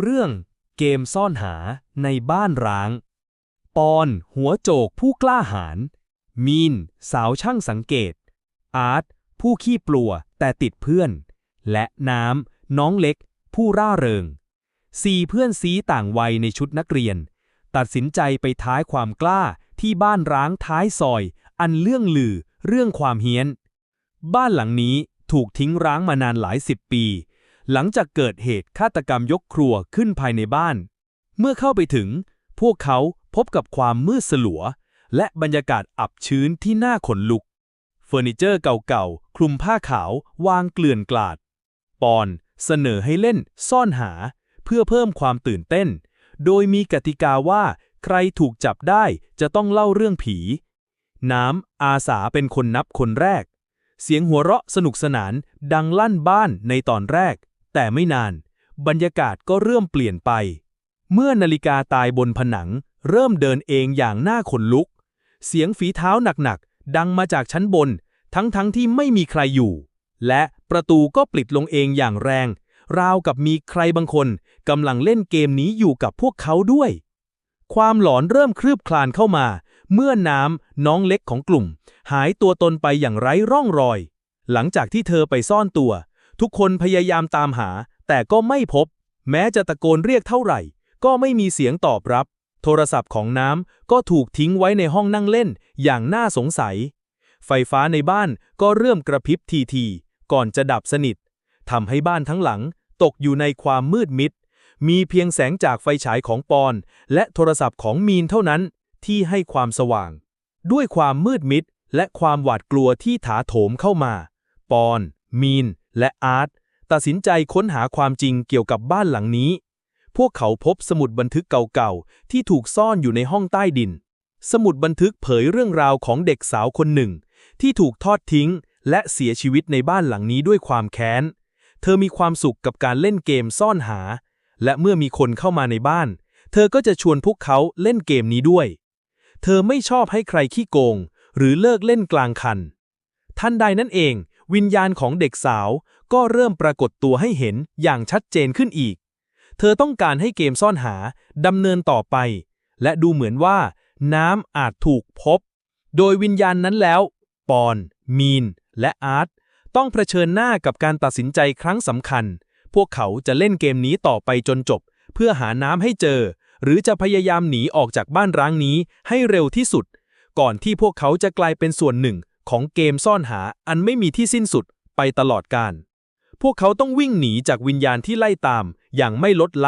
เรื่องเกมซ่อนหาในบ้านร้าง ปอนหัวโจกผู้กล้าหาญ มีน สาวช่างสังเกต อาร์ตผู้ขี้ปลัวแต่ติดเพื่อน และน้ำ น้องเล็ก ผู้ร่าเริงสี่เพื่อนซีต่างวัยในชุดนักเรียน ตัดสินใจไปท้ายความกล้าที่บ้านร้างท้ายซอย อันเรื่องลือเรื่องความเฮี้ยน บ้านหลังนี้ถูกทิ้งร้างมานานหลายสิบปี หลังจากเกิดเหตุฆาตกรรมยกครัวขึ้นภายในบ้าน เมื่อเข้าไปถึง พวกเขาพบกับความมืดสลัว และบรรยากาศอับชื้นที่น่าขนลุก เฟอร์นิเจอร์เก่าๆ คลุมผ้าขาววางเกลื่อนกลาด ปอนเสนอให้เล่นซ่อนหา เพื่อเพิ่มความตื่นเต้น โดยมีกติกาว่าใครถูกจับได้จะต้องเล่าเรื่องผี น้ำอาสาเป็นคนนับคนแรก เสียงหัวเราะสนุกสนานดังลั่นบ้านในตอนแรก แต่ไม่นาน บรรยากาศก็เริ่มเปลี่ยนไป เมื่อนาฬิกาตายบนผนัง เริ่มเดินเองอย่างน่าขนลุก เสียงฝีเท้าหนักๆ ดังมาจากชั้นบน ทั้งๆทที่ไม่มีใครอยู่ และประตูก็ปลิดลงเองอย่างแรง ราวกับมีใครบางคนกำลังเล่นเกมนี้อยู่กับพวกเขาด้วย ความหลอนเริ่มคลืบคลานเข้ามา เมื่อน้ำน้องเล็กของกลุ่ม หายตัวตนไปอย่างไร้ร่องรอย หลังจากที่เธอไปซ่อนตัว ทุกคนพยายามตามหา แต่ก็ไม่พบ แม้จะตะโกนเรียกเท่าไหร่ ก็ไม่มีเสียงตอบรับ โทรศัพท์ของน้ำก็ถูกทิ้งไว้ในห้องนั่งเล่นอย่างน่าสงสัย ไฟฟ้าในบ้านก็เริ่มกระพริบทีๆก่อนจะดับสนิททำให้บ้านทั้งหลังตกอยู่ในความมืดมิด มีเพียงแสงจากไฟฉายของปอน และโทรศัพท์ของมีนเท่านั้นที่ให้ความสว่าง ด้วยความมืดมิดและความหวาดกลัวที่ถาโถมเข้ามา ปอน มีน และอาร์ตตัดสินใจค้นหาความจริงเกี่ยวกับบ้านหลังนี้ พวกเขาพบสมุดบันทึกเก่าๆ ที่ถูกซ่อนอยู่ในห้องใต้ดิน สมุดบันทึกเผยเรื่องราวของเด็กสาวคนหนึ่ง ที่ถูกทอดทิ้ง และเสียชีวิตในบ้านหลังนี้ด้วยความแค้น เธอมีความสุขกับการเล่นเกมซ่อนหา และเมื่อมีคนเข้ามาในบ้าน เธอก็จะชวนพวกเขาเล่นเกมนี้ด้วย เธอไม่ชอบให้ใครขี้โกง หรือเลิกเล่นกลางคัน ทันใดนั้นเอง วิญญาณของเด็กสาวก็เริ่มปรากฏตัวให้เห็นอย่างชัดเจนขึ้นอีก เธอต้องการให้เกมซ่อนหาดำเนินต่อไป และดูเหมือนว่า น้ำอาจถูกพบ โดยวิญญาณนั้นแล้ว ปอน มีน และอาร์ตต้องเผชิญหน้ากับการตัดสินใจครั้งสำคัญ พวกเขาจะเล่นเกมนี้ต่อไปจนจบ เพื่อหาน้ำให้เจอ หรือจะพยายามหนีออกจากบ้านร้างนี้ให้เร็วที่สุด ก่อนที่พวกเขาจะกลายเป็นส่วนหนึ่ง ของเกมซ่อนหาอันไม่มีที่สิ้นสุดไปตลอดกาลพวกเขาต้องวิ่งหนีจากวิญญาณที่ไล่ตามอย่างไม่ลดละ